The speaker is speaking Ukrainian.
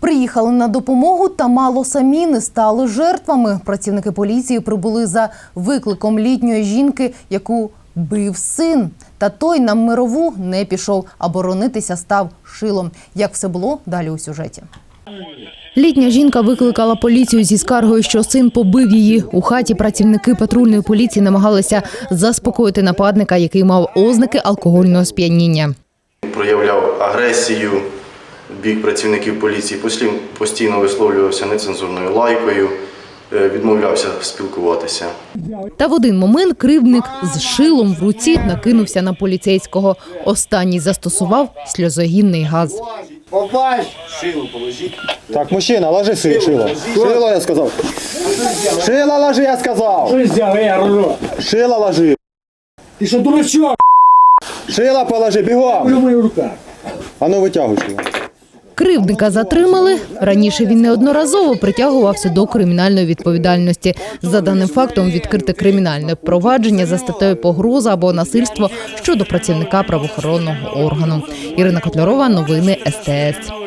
Приїхали на допомогу та мало самі не стали жертвами. Працівники поліції прибули за викликом літньої жінки, яку бив син. Та той на мирову не пішов, а боронитися став шилом. Як все було далі у сюжеті. Літня жінка викликала поліцію зі скаргою, що син побив її. У хаті працівники патрульної поліції намагалися заспокоїти нападника, який мав ознаки алкогольного сп'яніння. проявляв агресію бік працівників поліції, послів- постійно висловлювався нецензурною лайкою, е, відмовлявся спілкуватися. Та в один момент кривдник з шилом в руці накинувся на поліцейського. Останній застосував сльозогінний газ. Попасть! Так, мужчина, ложи ши- шило. Шило, я сказав. Шило ложи, я сказав. Що взяв, я? Шило ложи. Ти що, дурачок? Шило положи, бігом. А ну витягуй шило. Кривдника затримали. Раніше він неодноразово притягувався до кримінальної відповідальності. За даним фактом відкрите кримінальне провадження за статтею погроза або насильство щодо працівника правоохоронного органу. Ірина Котлярова, новини СТС.